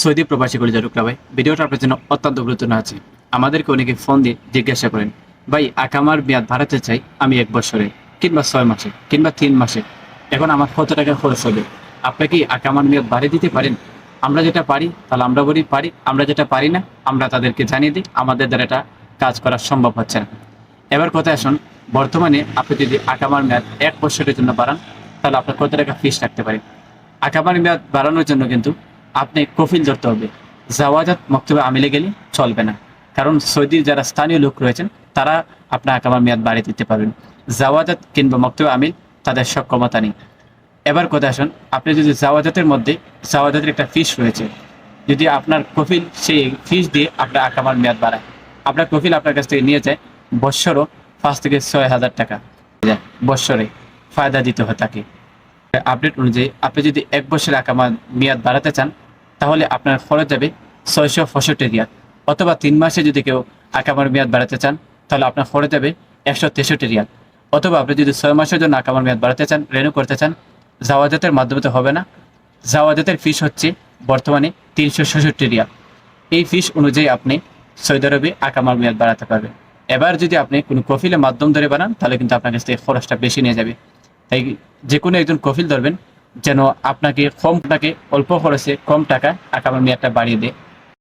Saudi প্রবাসী করে জারুকরা ভাই, ভিডিওটা আপনার জন্য অত্যন্ত গুরুত্বপূর্ণ আছে। আমাদেরকে অনেকে ফোন দিয়ে জিজ্ঞাসা করেন, ভাই আকামার মেয়াদ বাড়াতে চাই আমি এক বছরে, কিংবা ছয় মাসে, কিংবা তিন মাসে, এখন আমার কত টাকা খরচ হবে? আপনি কি আকামার মেয়াদ বাড়িয়ে দিতে পারেন? আমরা যেটা পারি, তাহলে আমরা বলি পারি, আমরা যেটা পারি না, আমরা তাদেরকে জানিয়ে দিই, আমাদের দ্বারা এটা কাজ করা সম্ভব হচ্ছে না। এবার কথা আসুন, বর্তমানে আপনি যদি আকামার মেয়াদ এক বছরের জন্য বাড়ান, তাহলে আপনার কত টাকা ফিস রাখতে পারেন আকামার মেয়াদ বাড়ানোর জন্য কিন্তু আপনি কফিল ধরতে হবে। জাওয়াজাত মক্তবে আমিলে গেলে চলবে না। কারণ সৌদির যারা স্থানীয় লোক রয়েছেন, তারা আপনার আকামার মেয়াদ বাড়িয়ে দিতে পারবেন। জাওয়াজাত কিংবা মক্তবে আমিল, তাদের সক্ষমতা নেই। এবার কথা আসুন, আপনি যদি জাওয়াজাতের মধ্যে, জাওয়াজাতের একটা ফিস রয়েছে, যদি আপনার কফিল সেই ফিস দিয়ে আপনার আকামার মেয়াদ বাড়ায়। আপনার কফিল আপনার কাছ থেকে নিয়ে যায়, বৎসরও পাঁচ থেকে ছয় হাজার টাকা। বৎসরে ফায়দা দিতে হয় তাকে। আপডেট অনুযায়ী আপনি যদি এক বছর আকামার মেয়াদ বাড়াতে চান, তাহলে আপনার খরচ যাবে ছয়শো পঁয়ষট্টি রিয়াল। অথবা তিন মাসে যদি কেউ আকামার মেয়াদ বাড়াতে চান, তাহলে আপনার খরচ যাবে একশো তেষট্টি রিয়াল। অথবা আপনি যদি ছয় মাসের জন্য আকামার মেয়াদ বাড়াতে চান, রেনু করতে চান, জাওয়াজাতের মাধ্যমে তো হবে না। জাওয়াজাতের ফিস হচ্ছে বর্তমানে তিনশো ছেষট্টি রিয়াল। এই ফিস অনুযায়ী আপনি সৌদি আরবে আকামার মেয়াদ বাড়াতে পারবেন। এবার যদি আপনি কোনো কফিলের মাধ্যম ধরে বানান, তাহলে কিন্তু আপনার কাছ থেকে খরচটা বেশি নিয়ে যাবে। তাই যে কোনো একজন কফিল ধরবেন, যেন আপনাকে কম আপনাকে অল্প খরচে কম টাকা আকামার মেয়াদটা বাড়িয়ে দেয়।